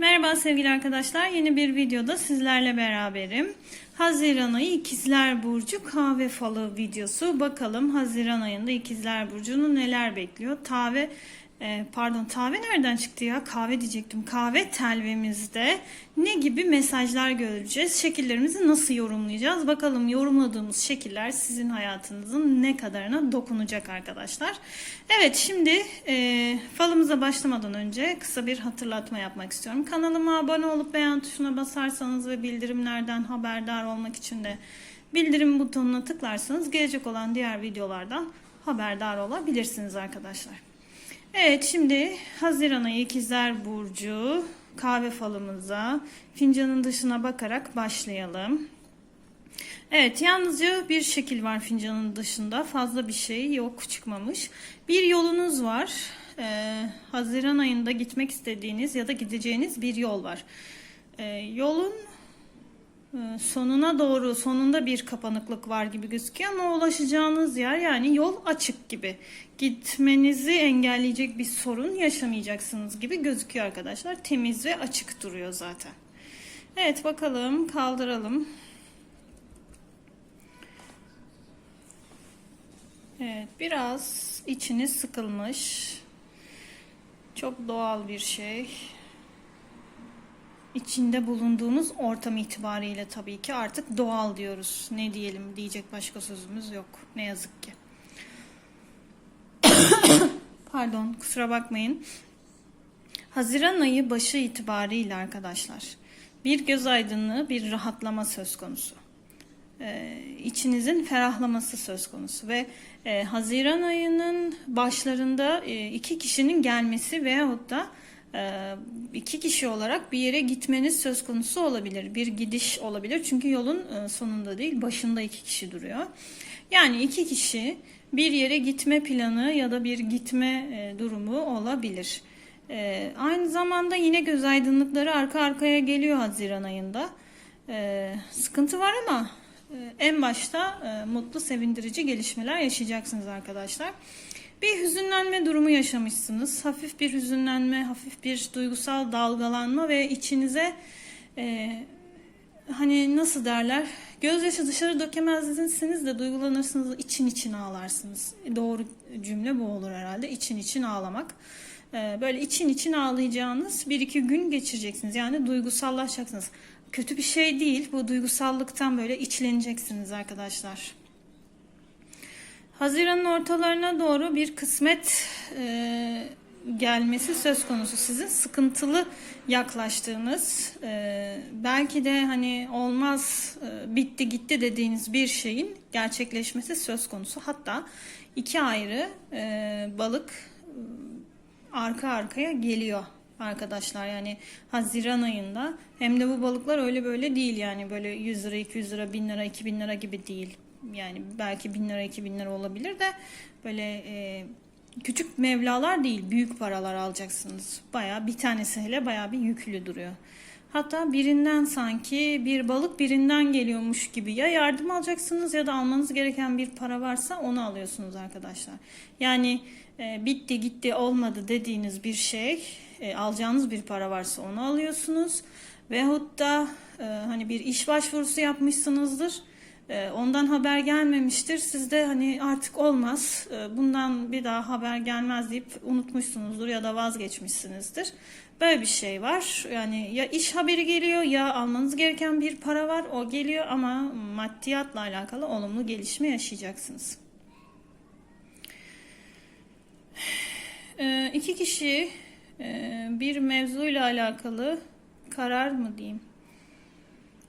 Merhaba sevgili arkadaşlar. Yeni bir videoda sizlerle beraberim. Haziran ayı İkizler Burcu kahve falı videosu. Bakalım Haziran ayında İkizler Burcu'nu neler bekliyor? Tave e, pardon tave nereden çıktı ya? Kahve diyecektim. Kahve telvemizde ne gibi mesajlar göreceğiz? Şekillerimizi nasıl yorumlayacağız? Bakalım yorumladığımız şekiller sizin hayatınızın ne kadarına dokunacak arkadaşlar. Evet şimdi e, falımıza başlamadan önce kısa bir hatırlatma yapmak istiyorum. Kanalıma abone olup beğen tuşuna basarsanız ve bildirimlerden haberdar olmak için de bildirim butonuna tıklarsanız gelecek olan diğer videolardan haberdar olabilirsiniz arkadaşlar. Evet şimdi Haziran ayı İkizler Burcu kahve falımıza fincanın dışına bakarak başlayalım. Evet yalnızca bir şekil var fincanın dışında fazla bir şey yok çıkmamış. Bir yolunuz var. Ee, Haziran ayında gitmek istediğiniz ya da gideceğiniz bir yol var. Ee, yolun e, sonuna doğru sonunda bir kapanıklık var gibi gözüküyor ama ulaşacağınız yer yani yol açık gibi. Gitmenizi engelleyecek bir sorun yaşamayacaksınız gibi gözüküyor arkadaşlar. Temiz ve açık duruyor zaten. Evet bakalım kaldıralım. Evet biraz içiniz sıkılmış. Çok doğal bir şey içinde bulunduğumuz ortam itibariyle tabii ki artık doğal diyoruz. Ne diyelim diyecek başka sözümüz yok. Ne yazık ki. Pardon kusura bakmayın. Haziran ayı başı itibariyle arkadaşlar bir göz aydınlığı bir rahatlama söz konusu. Ee, içinizin ferahlaması söz konusu ve e, Haziran ayının başlarında e, iki kişinin gelmesi veyahut da e, iki kişi olarak bir yere gitmeniz söz konusu olabilir. Bir gidiş olabilir. Çünkü yolun e, sonunda değil başında iki kişi duruyor. Yani iki kişi bir yere gitme planı ya da bir gitme e, durumu olabilir. Aynı zamanda yine göz aydınlıkları arka arkaya geliyor Haziran ayında. Sıkıntı var ama en başta mutlu sevindirici gelişmeler yaşayacaksınız arkadaşlar. Bir hüzünlenme durumu yaşamışsınız. Hafif bir hüzünlenme, hafif bir duygusal dalgalanma ve içinize e, hani nasıl derler gözyaşı dışarı dökemezsiniz de duygulanırsınız için için ağlarsınız. Doğru cümle bu olur herhalde. İçin için ağlamak. E, böyle için için ağlayacağınız bir iki gün geçireceksiniz. Yani duygusallaşacaksınız. Kötü bir şey değil. Bu duygusallıktan böyle içleneceksiniz arkadaşlar. Haziran'ın ortalarına doğru bir kısmet e, gelmesi söz konusu. Sizin sıkıntılı yaklaştığınız, e, belki de hani olmaz, e, bitti gitti dediğiniz bir şeyin gerçekleşmesi söz konusu. Hatta iki ayrı e, balık e, arka arkaya geliyor arkadaşlar. Yani Haziran ayında hem de bu balıklar öyle böyle değil yani böyle 100 lira, 200 lira, 1000 lira, 2000 lira gibi değil yani belki bin lira iki bin lira olabilir de böyle e, küçük mevlalar değil büyük paralar alacaksınız. Baya bir tanesi hele baya bir yüklü duruyor. Hatta birinden sanki bir balık birinden geliyormuş gibi ya yardım alacaksınız ya da almanız gereken bir para varsa onu alıyorsunuz arkadaşlar. Yani e, bitti gitti olmadı dediğiniz bir şey e, alacağınız bir para varsa onu alıyorsunuz. Veyahut da e, hani bir iş başvurusu yapmışsınızdır ondan haber gelmemiştir. Siz de hani artık olmaz, e, bundan bir daha haber gelmez deyip unutmuşsunuzdur ya da vazgeçmişsinizdir. Böyle bir şey var. Yani ya iş haberi geliyor ya almanız gereken bir para var o geliyor ama maddiyatla alakalı olumlu gelişme yaşayacaksınız. Ee, iki kişi e, bir mevzuyla alakalı karar mı diyeyim?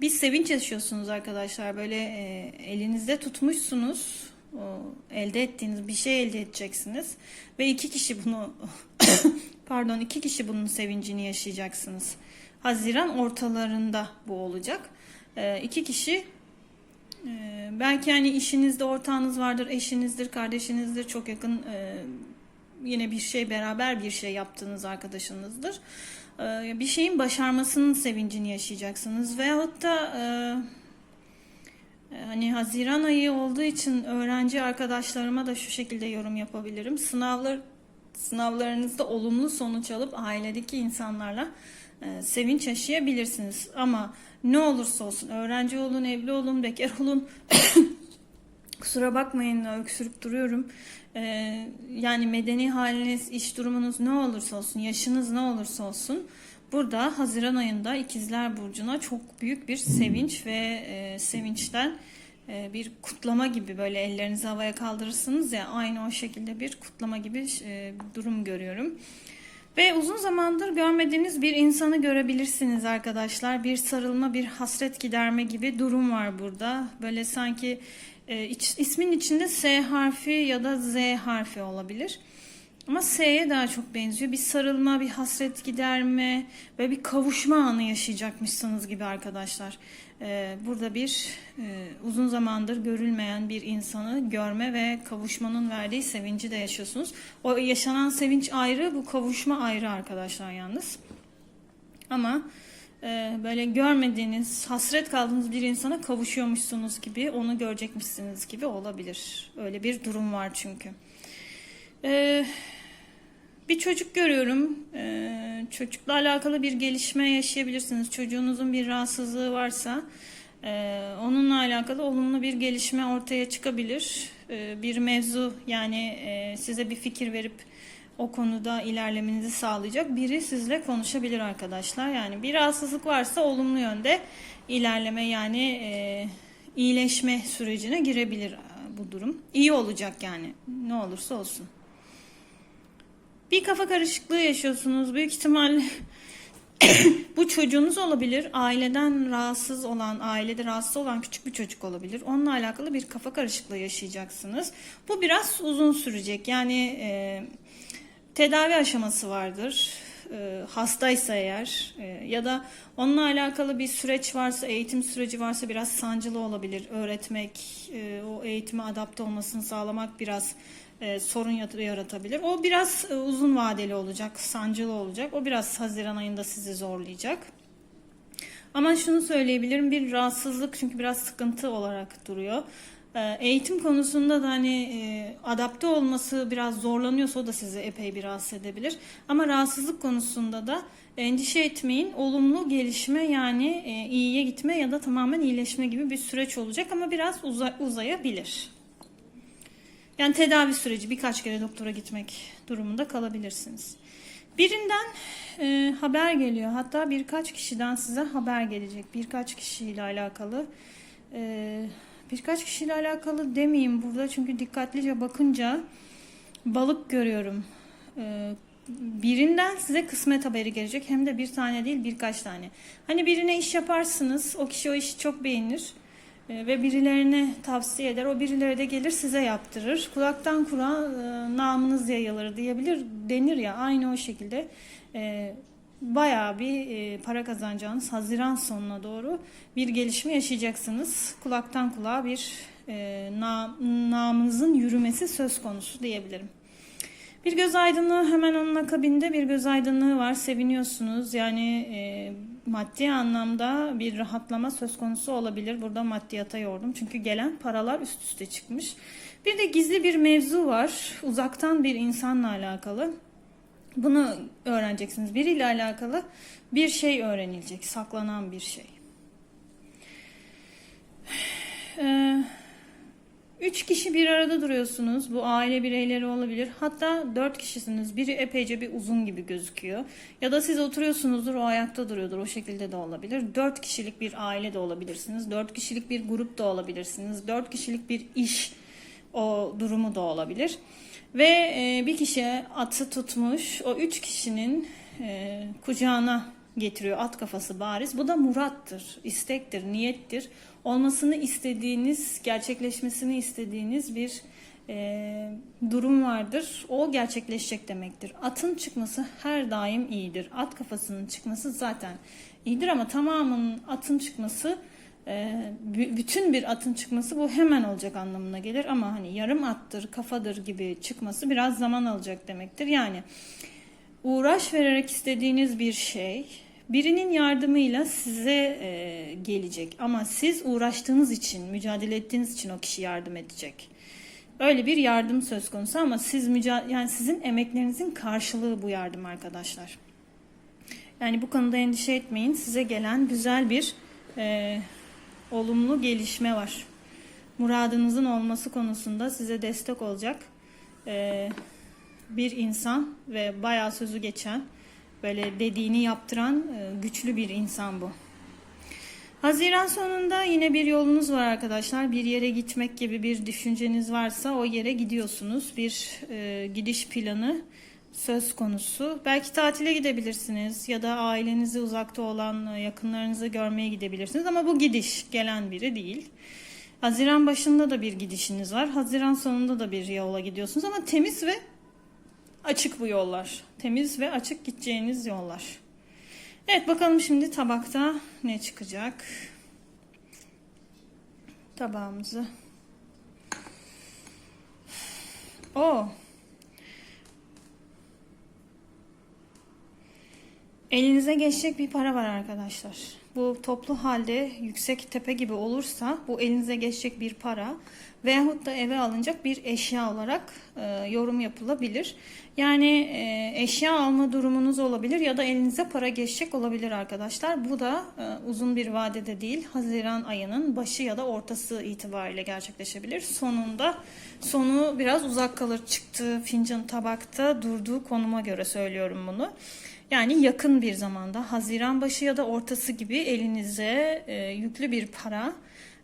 Bir sevinç yaşıyorsunuz arkadaşlar. Böyle e, elinizde tutmuşsunuz. O, elde ettiğiniz bir şey elde edeceksiniz. Ve iki kişi bunu pardon iki kişi bunun sevincini yaşayacaksınız. Haziran ortalarında bu olacak. E, iki kişi e, belki yani işinizde ortağınız vardır, eşinizdir, kardeşinizdir, çok yakın e, yine bir şey beraber bir şey yaptığınız arkadaşınızdır. Ee, bir şeyin başarmasının sevincini yaşayacaksınız. Veyahut da e, hani Haziran ayı olduğu için öğrenci arkadaşlarıma da şu şekilde yorum yapabilirim. Sınavlar sınavlarınızda olumlu sonuç alıp ailedeki insanlarla e, sevinç yaşayabilirsiniz. Ama ne olursa olsun öğrenci olun, evli olun, bekar olun kusura bakmayın öksürüp duruyorum. Ee, yani medeni haliniz, iş durumunuz ne olursa olsun, yaşınız ne olursa olsun burada Haziran ayında İkizler Burcu'na çok büyük bir sevinç ve e, sevinçten e, bir kutlama gibi böyle ellerinizi havaya kaldırırsınız ya aynı o şekilde bir kutlama gibi e, durum görüyorum. Ve uzun zamandır görmediğiniz bir insanı görebilirsiniz arkadaşlar. Bir sarılma, bir hasret giderme gibi durum var burada. Böyle sanki e, iç, ismin içinde S harfi ya da Z harfi olabilir. Ama S'ye daha çok benziyor. Bir sarılma, bir hasret giderme ve bir kavuşma anı yaşayacakmışsınız gibi arkadaşlar. Ee, burada bir e, uzun zamandır görülmeyen bir insanı görme ve kavuşmanın verdiği sevinci de yaşıyorsunuz. O yaşanan sevinç ayrı, bu kavuşma ayrı arkadaşlar yalnız. Ama e, böyle görmediğiniz, hasret kaldığınız bir insana kavuşuyormuşsunuz gibi, onu görecekmişsiniz gibi olabilir. Öyle bir durum var çünkü. Ee, bir çocuk görüyorum. Ee, çocukla alakalı bir gelişme yaşayabilirsiniz. Çocuğunuzun bir rahatsızlığı varsa onunla alakalı olumlu bir gelişme ortaya çıkabilir. Bir mevzu yani e, size bir fikir verip o konuda ilerlemenizi sağlayacak biri sizle konuşabilir arkadaşlar. Yani bir rahatsızlık varsa olumlu yönde ilerleme yani e, iyileşme sürecine girebilir e, bu durum. İyi olacak yani ne olursa olsun. Bir kafa karışıklığı yaşıyorsunuz. Büyük ihtimal bu çocuğunuz olabilir. Aileden rahatsız olan, ailede rahatsız olan küçük bir çocuk olabilir. Onunla alakalı bir kafa karışıklığı yaşayacaksınız. Bu biraz uzun sürecek. Yani e, tedavi aşaması vardır. E, hastaysa eğer e, ya da onunla alakalı bir süreç varsa, eğitim süreci varsa biraz sancılı olabilir. Öğretmek, e, o eğitime adapte olmasını sağlamak biraz e, sorun yaratabilir. O biraz e, uzun vadeli olacak, sancılı olacak. O biraz Haziran ayında sizi zorlayacak. Ama şunu söyleyebilirim bir rahatsızlık çünkü biraz sıkıntı olarak duruyor. E, eğitim konusunda da hani e, adapte olması biraz zorlanıyorsa o da sizi epey bir rahatsız edebilir. Ama rahatsızlık konusunda da endişe etmeyin. Olumlu gelişme yani e, iyiye gitme ya da tamamen iyileşme gibi bir süreç olacak ama biraz uza, uzayabilir. Yani tedavi süreci birkaç kere doktora gitmek durumunda kalabilirsiniz. Birinden e, haber geliyor. Hatta birkaç kişiden size haber gelecek. Birkaç kişiyle alakalı. E, birkaç kişiyle alakalı demeyeyim burada. Çünkü dikkatlice bakınca balık görüyorum. E, birinden size kısmet haberi gelecek. Hem de bir tane değil birkaç tane. Hani birine iş yaparsınız. O kişi o işi çok beğenir. E, ve birilerine tavsiye eder. O birileri de gelir size yaptırır. Kulaktan kulağa e, namınız yayılır diyebilir denir ya aynı o şekilde e, bayağı bir e, para kazanacağınız Haziran sonuna doğru bir gelişme yaşayacaksınız. Kulaktan kulağa bir e, na, namınızın yürümesi söz konusu diyebilirim. Bir göz aydınlığı hemen onun akabinde bir göz aydınlığı var. Seviniyorsunuz. Yani e, maddi anlamda bir rahatlama söz konusu olabilir. Burada maddiyata yordum. Çünkü gelen paralar üst üste çıkmış. Bir de gizli bir mevzu var. Uzaktan bir insanla alakalı. Bunu öğreneceksiniz. Biriyle alakalı bir şey öğrenilecek. Saklanan bir şey. Eee Üç kişi bir arada duruyorsunuz. Bu aile bireyleri olabilir. Hatta dört kişisiniz. Biri epeyce bir uzun gibi gözüküyor. Ya da siz oturuyorsunuzdur, o ayakta duruyordur. O şekilde de olabilir. Dört kişilik bir aile de olabilirsiniz. Dört kişilik bir grup da olabilirsiniz. Dört kişilik bir iş o durumu da olabilir. Ve e, bir kişi atı tutmuş. O üç kişinin e, kucağına getiriyor. At kafası bariz. Bu da murattır, istektir, niyettir. Olmasını istediğiniz, gerçekleşmesini istediğiniz bir e, durum vardır. O gerçekleşecek demektir. Atın çıkması her daim iyidir. At kafasının çıkması zaten iyidir ama tamamının atın çıkması bütün bir atın çıkması bu hemen olacak anlamına gelir ama hani yarım attır, kafadır gibi çıkması biraz zaman alacak demektir. Yani uğraş vererek istediğiniz bir şey birinin yardımıyla size e, gelecek ama siz uğraştığınız için, mücadele ettiğiniz için o kişi yardım edecek. Öyle bir yardım söz konusu ama siz müca yani sizin emeklerinizin karşılığı bu yardım arkadaşlar. Yani bu konuda endişe etmeyin. Size gelen güzel bir e, olumlu gelişme var. Muradınızın olması konusunda size destek olacak e, bir insan ve bayağı sözü geçen, böyle dediğini yaptıran e, güçlü bir insan bu. Haziran sonunda yine bir yolunuz var arkadaşlar. Bir yere gitmek gibi bir düşünceniz varsa o yere gidiyorsunuz. Bir e, gidiş planı söz konusu. Belki tatile gidebilirsiniz ya da ailenizi uzakta olan e, yakınlarınızı görmeye gidebilirsiniz. Ama bu gidiş gelen biri değil. Haziran başında da bir gidişiniz var. Haziran sonunda da bir yola gidiyorsunuz ama temiz ve açık bu yollar. Temiz ve açık gideceğiniz yollar. Evet bakalım şimdi tabakta ne çıkacak. Tabağımızı. O. Elinize geçecek bir para var arkadaşlar. Bu toplu halde yüksek tepe gibi olursa bu elinize geçecek bir para veyahut da eve alınacak bir eşya olarak e, yorum yapılabilir. Yani e, eşya alma durumunuz olabilir ya da elinize para geçecek olabilir arkadaşlar. Bu da e, uzun bir vadede değil Haziran ayının başı ya da ortası itibariyle gerçekleşebilir. Sonunda sonu biraz uzak kalır çıktığı fincan tabakta durduğu konuma göre söylüyorum bunu. Yani yakın bir zamanda Haziran başı ya da ortası gibi elinize e, yüklü bir para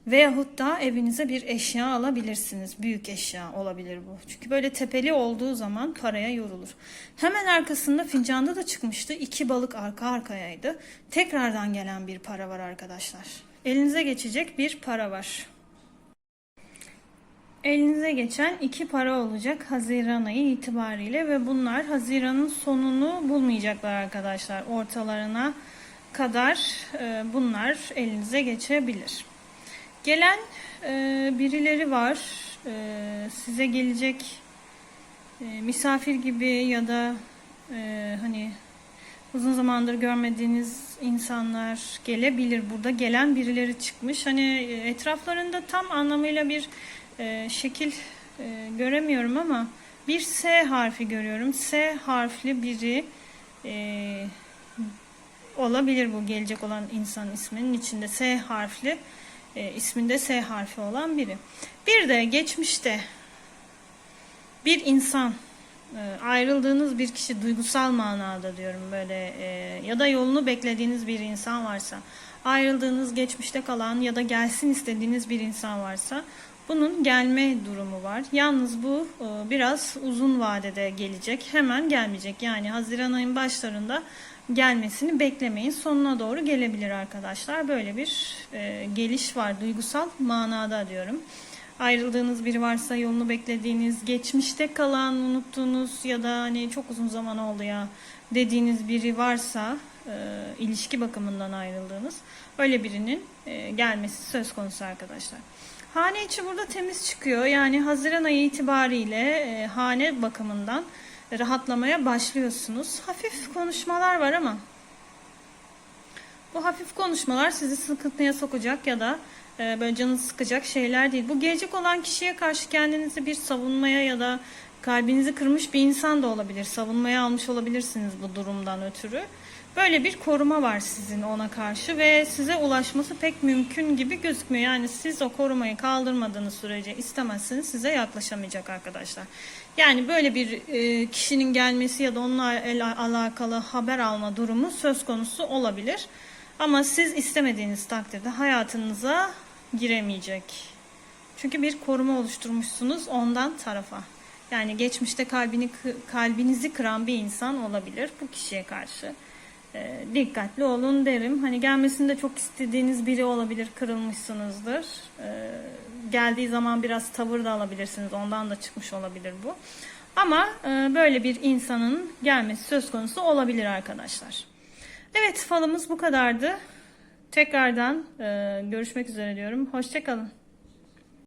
veyahut da evinize bir eşya alabilirsiniz. Büyük eşya olabilir bu. Çünkü böyle tepeli olduğu zaman paraya yorulur. Hemen arkasında fincanda da çıkmıştı. İki balık arka arkayaydı. Tekrardan gelen bir para var arkadaşlar. Elinize geçecek bir para var. Elinize geçen iki para olacak Haziran ayı itibariyle ve bunlar Haziran'ın sonunu bulmayacaklar arkadaşlar. Ortalarına kadar e, bunlar elinize geçebilir. Gelen e, birileri var. E, size gelecek misafir gibi ya da hani uzun zamandır görmediğiniz insanlar gelebilir. Burada gelen birileri çıkmış. Hani etraflarında tam anlamıyla bir şekil göremiyorum ama bir S harfi görüyorum. S harfli biri e, olabilir bu gelecek olan insan isminin içinde S harfli e, isminde S harfi olan biri. Bir de geçmişte bir insan e, ayrıldığınız bir kişi duygusal manada diyorum böyle e, ya da yolunu beklediğiniz bir insan varsa ayrıldığınız geçmişte kalan ya da gelsin istediğiniz bir insan varsa bunun gelme durumu var. Yalnız bu e, biraz uzun vadede gelecek. Hemen gelmeyecek. Yani Haziran ayın başlarında gelmesini beklemeyin. Sonuna doğru gelebilir arkadaşlar. Böyle bir e, geliş var. Duygusal manada diyorum. Ayrıldığınız biri varsa yolunu beklediğiniz, geçmişte kalan, unuttuğunuz ya da hani çok uzun zaman oldu ya dediğiniz biri varsa e, ilişki bakımından ayrıldığınız öyle birinin e, gelmesi söz konusu arkadaşlar. Hane içi burada temiz çıkıyor. Yani Haziran ayı itibariyle e, hane bakımından rahatlamaya başlıyorsunuz. Hafif konuşmalar var ama bu hafif konuşmalar sizi sıkıntıya sokacak ya da e, böyle canınızı sıkacak şeyler değil. Bu gelecek olan kişiye karşı kendinizi bir savunmaya ya da kalbinizi kırmış bir insan da olabilir. Savunmaya almış olabilirsiniz bu durumdan ötürü. Böyle bir koruma var sizin ona karşı ve size ulaşması pek mümkün gibi gözükmüyor. Yani siz o korumayı kaldırmadığınız sürece istemezsiniz size yaklaşamayacak arkadaşlar. Yani böyle bir e, kişinin gelmesi ya da onunla alakalı haber alma durumu söz konusu olabilir. Ama siz istemediğiniz takdirde hayatınıza giremeyecek. Çünkü bir koruma oluşturmuşsunuz ondan tarafa. Yani geçmişte kalbini kalbinizi kıran bir insan olabilir bu kişiye karşı e, dikkatli olun derim. Hani gelmesini de çok istediğiniz biri olabilir, kırılmışsınızdır. E, geldiği zaman biraz tavır da alabilirsiniz. Ondan da çıkmış olabilir bu. Ama e, böyle bir insanın gelmesi söz konusu olabilir arkadaşlar. Evet falımız bu kadardı. Tekrardan e, görüşmek üzere diyorum. Hoşçakalın.